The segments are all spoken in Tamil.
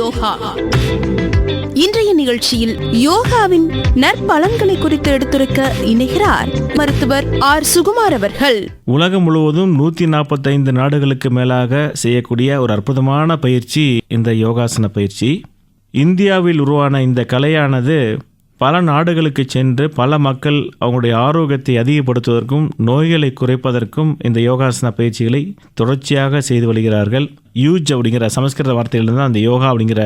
யோகா. இன்றைய நிகழ்ச்சியில் யோகாவின் நற்பலன்களை குறித்து எடுத்துரைக்க இணைகிறார் மருத்துவர் ஆர். சுகுமார் அவர்கள். உலகம் முழுவதும் நூத்தி நாற்பத்தைந்து நாடுகளுக்கு மேலாக செய்யக்கூடிய ஒரு அற்புதமான பயிற்சி இந்த யோகாசன பயிற்சி. இந்தியாவில் உருவான இந்த கலையானது பல நாடுகளுக்கு சென்று பல மக்கள் அவங்களுடைய ஆரோக்கியத்தை அதிகப்படுத்துவதற்கும் நோய்களை குறைப்பதற்கும் இந்த யோகாசன பயிற்சிகளை தொடர்ச்சியாக செய்து வருகிறார்கள். யூஜ் அப்படிங்கிற சமஸ்கிருத வார்த்தையிலிருந்து தான் அந்த யோகா அப்படிங்கிற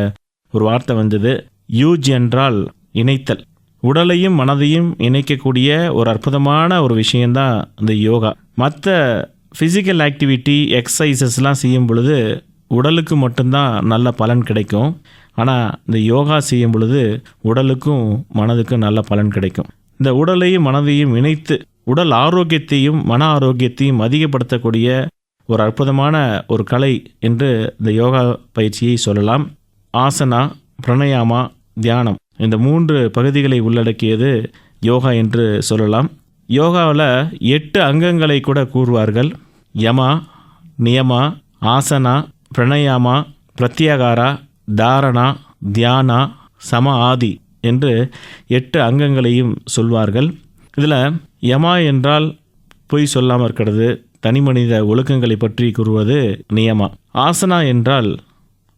ஒரு வார்த்தை வந்தது. யூஜ் என்றால் இணைத்தல். உடலையும் மனதையும் இணைக்கக்கூடிய ஒரு அற்புதமான ஒரு விஷயந்தான் இந்த யோகா. மற்ற ஃபிசிக்கல் ஆக்டிவிட்டி எக்ஸசைசஸ்லாம் செய்யும் பொழுது உடலுக்கு மட்டும்தான் நல்ல பலன் கிடைக்கும். ஆனால் இந்த யோகா செய்யும் பொழுது உடலுக்கும் மனதுக்கும் நல்ல பலன் கிடைக்கும். இந்த உடலையும் மனதையும் இணைத்து உடல் ஆரோக்கியத்தையும் மன ஆரோக்கியத்தையும் அதிகப்படுத்தக்கூடிய ஒரு அற்புதமான ஒரு கலை என்று இந்த யோகா பயிற்சியை சொல்லலாம். ஆசனா பிரணயாமா தியானம் இந்த மூன்று பகுதிகளை உள்ளடக்கியது யோகா என்று சொல்லலாம். யோகாவில் எட்டு அங்கங்களை கூட கூறுவார்கள். யமா நியமா ஆசனா பிரணயாமா பிரத்யாகாரா தாரணா தியானா சம ஆதி என்று எட்டு அங்கங்களையும் சொல்வார்கள். இதில் யமா என்றால் பொய் சொல்லாமல் இருக்கிறது தனி மனித ஒழுக்கங்களை பற்றி கூறுவது நியமா. ஆசனா என்றால்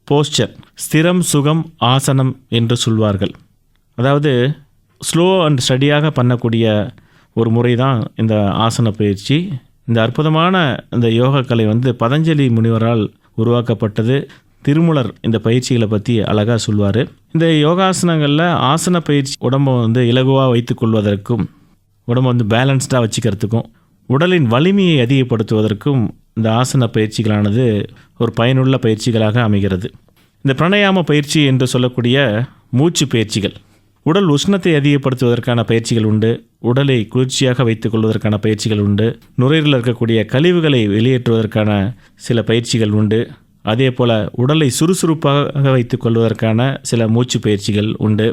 போஸ்டர் ஸ்திரம் சுகம் ஆசனம் என்று சொல்வார்கள். அதாவது ஸ்லோ அண்ட் ஸ்டடியாக பண்ணக்கூடிய ஒரு முறை தான் இந்த ஆசன பயிற்சி. இந்த அற்புதமான இந்த யோகக்கலை கலை வந்து பதஞ்சலி முனிவரால் உருவாக்கப்பட்டது. திருமுலர் இந்த பயிற்சிகளை பற்றி அழகாக சொல்வார். இந்த யோகாசனங்களில் ஆசன பயிற்சி உடம்பை வந்து இலகுவாக வைத்துக்கொள்வதற்கும் உடம்பை வந்து பேலன்ஸ்டாக வச்சுக்கிறதுக்கும் உடலின் வலிமையை அதிகப்படுத்துவதற்கும் இந்த ஆசன பயிற்சிகளானது ஒரு பயனுள்ள பயிற்சிகளாக அமைகிறது. இந்த பிரணயாம பயிற்சி என்று சொல்லக்கூடிய மூச்சு பயிற்சிகள். உடல் உஷ்ணத்தை அதிகப்படுத்துவதற்கான பயிற்சிகள் உண்டு உடலை குளிர்ச்சியாக வைத்துக் கொள்வதற்கான பயிற்சிகள் உண்டு நுரையீரலில் இருக்கக்கூடிய கழிவுகளை வெளியேற்றுவதற்கான சில பயிற்சிகள் உண்டு அதே போல் உடலை சுறுசுறுப்பாக வைத்துக் கொள்வதற்கான சில மூச்சு பயிற்சிகள் உண்டு.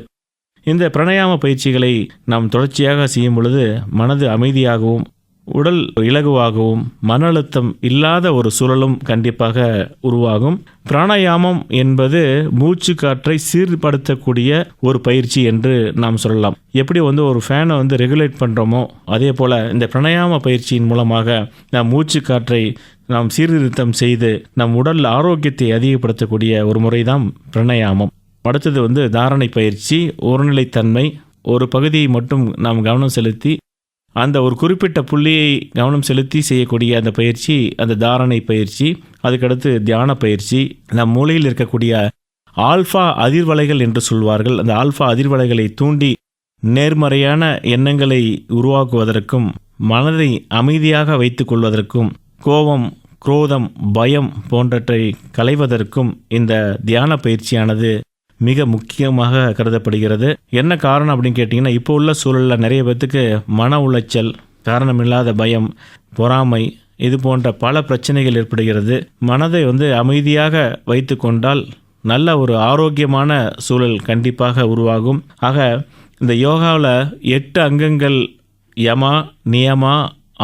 இந்த பிரணயாம பயிற்சிகளை நாம் தொடர்ச்சியாக செய்யும் பொழுது மனது அமைதியாகவும் உடல் இலகுவாகவும் மன அழுத்தம் இல்லாத ஒரு சூழலும் கண்டிப்பாக உருவாகும். பிராணாயாமம் என்பது மூச்சு காற்றை சீர்படுத்தக்கூடிய ஒரு பயிற்சி என்று நாம் சொல்லலாம். எப்படி வந்து ஒரு ஃபேனை வந்து ரெகுலேட் பண்ணுறோமோ அதே போல் இந்த பிராணாயாம பயிற்சியின் மூலமாக நாம் மூச்சு காற்றை நாம் சீர்திருத்தம் செய்து நம் உடல் ஆரோக்கியத்தை அதிகப்படுத்தக்கூடிய ஒரு முறைதான் பிரணயாமம். அடுத்தது வந்து தாரணை பயிற்சி ஒருநிலைத்தன்மை ஒரு பகுதியை மட்டும் நாம் கவனம் செலுத்தி அந்த ஒரு குறிப்பிட்ட புள்ளியை கவனம் செலுத்தி செய்யக்கூடிய அந்த பயிற்சி அந்த தாரணை பயிற்சி அதுக்கடுத்து தியான பயிற்சி நம் மூளையில் இருக்கக்கூடிய ஆல்ஃபா அதிர்வலைகள் என்று சொல்வார்கள். அந்த ஆல்ஃபா அதிர்வலைகளை தூண்டி நேர்மறையான எண்ணங்களை உருவாக்குவதற்கும் மனதை அமைதியாக வைத்துக் கொள்வதற்கும் கோபம் குரோதம் பயம் போன்றவற்றை களைவதற்கும் இந்த தியான பயிற்சியானது மிக முக்கியமாக கருதப்படுகிறது. என்ன காரணம் அப்படின்னு கேட்டிங்கன்னா இப்போ உள்ள சூழலில் நிறைய பேர்த்துக்கு மன உளைச்சல் காரணமில்லாத பயம் பொறாமை இது போன்ற பல பிரச்சனைகள் ஏற்படுகிறது. மனதை வந்து அமைதியாக வைத்து கொண்டால் நல்ல ஒரு ஆரோக்கியமான சூழல் கண்டிப்பாக உருவாகும். ஆக இந்த யோகாவில் எட்டு அங்கங்கள் யமா நியமா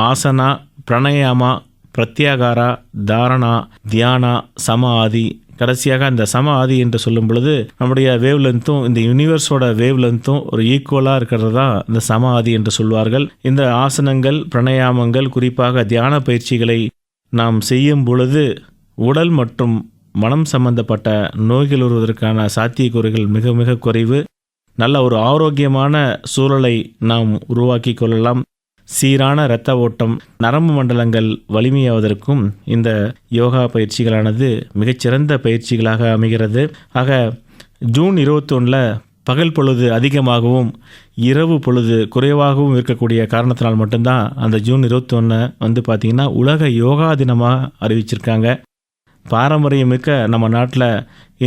ஆசனா பிரணயாமா பிரத்யாகாரா தாரணா தியானா சம ஆதி கடைசியாக அந்த சம ஆதி என்று சொல்லும் பொழுது நம்முடைய வேவ் லென்த்தும் இந்த யூனிவர்ஸோட வேவ் லென்த்தும் ஒரு ஈக்குவலாக இருக்கிறது? தான் இந்த சம ஆதி என்று சொல்வார்கள். இந்த ஆசனங்கள் பிரணயாமங்கள் குறிப்பாக தியான பயிற்சிகளை நாம் செய்யும் பொழுது உடல் மற்றும் மனம் சம்பந்தப்பட்ட நோய்கள் வருவதற்கான சாத்தியக்கூறுகள் மிக மிக குறைவு. நல்ல ஒரு ஆரோக்கியமான சூழலை நாம் உருவாக்கி கொள்ளலாம். சீரான இரத்த ஓட்டம் நரம்பு மண்டலங்கள் வலிமையாவதற்கும் இந்த யோகா பயிற்சிகளானது மிகச்சிறந்த பயிற்சிகளாக அமைகிறது. ஆக ஜூன் இருபத்தொன்னில் பகல் பொழுது அதிகமாகவும் இரவு பொழுது குறைவாகவும் இருக்கக்கூடிய காரணத்தினால் மட்டும்தான் அந்த ஜூன் இருபத்தொன்று வந்து பார்த்திங்கன்னா உலக யோகா தினமாக அறிவிச்சிருக்காங்க. பாரம்பரியமிக்க நம்ம நாட்டில்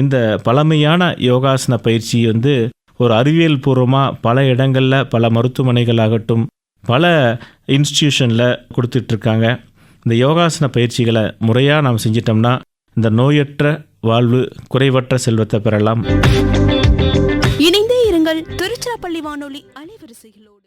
இந்த பழமையான யோகாசன பயிற்சி வந்து ஒரு அறிவியல் பூர்வமாக பல இடங்களில் பல மருத்துவமனைகள் ஆகட்டும் பல இன்ஸ்டியூஷனில் கொடுத்துட்ருக்காங்க. இந்த யோகாசன பயிற்சிகளை முறையாக நாம் செஞ்சிட்டோம்னா இந்த நோயற்ற வாழ்வு குறைவற்ற செல்வத்தை பெறலாம். இணைந்தே இருங்கள் திருச்சிராப்பள்ளி வானொலி அலைவரிசைகளோடு.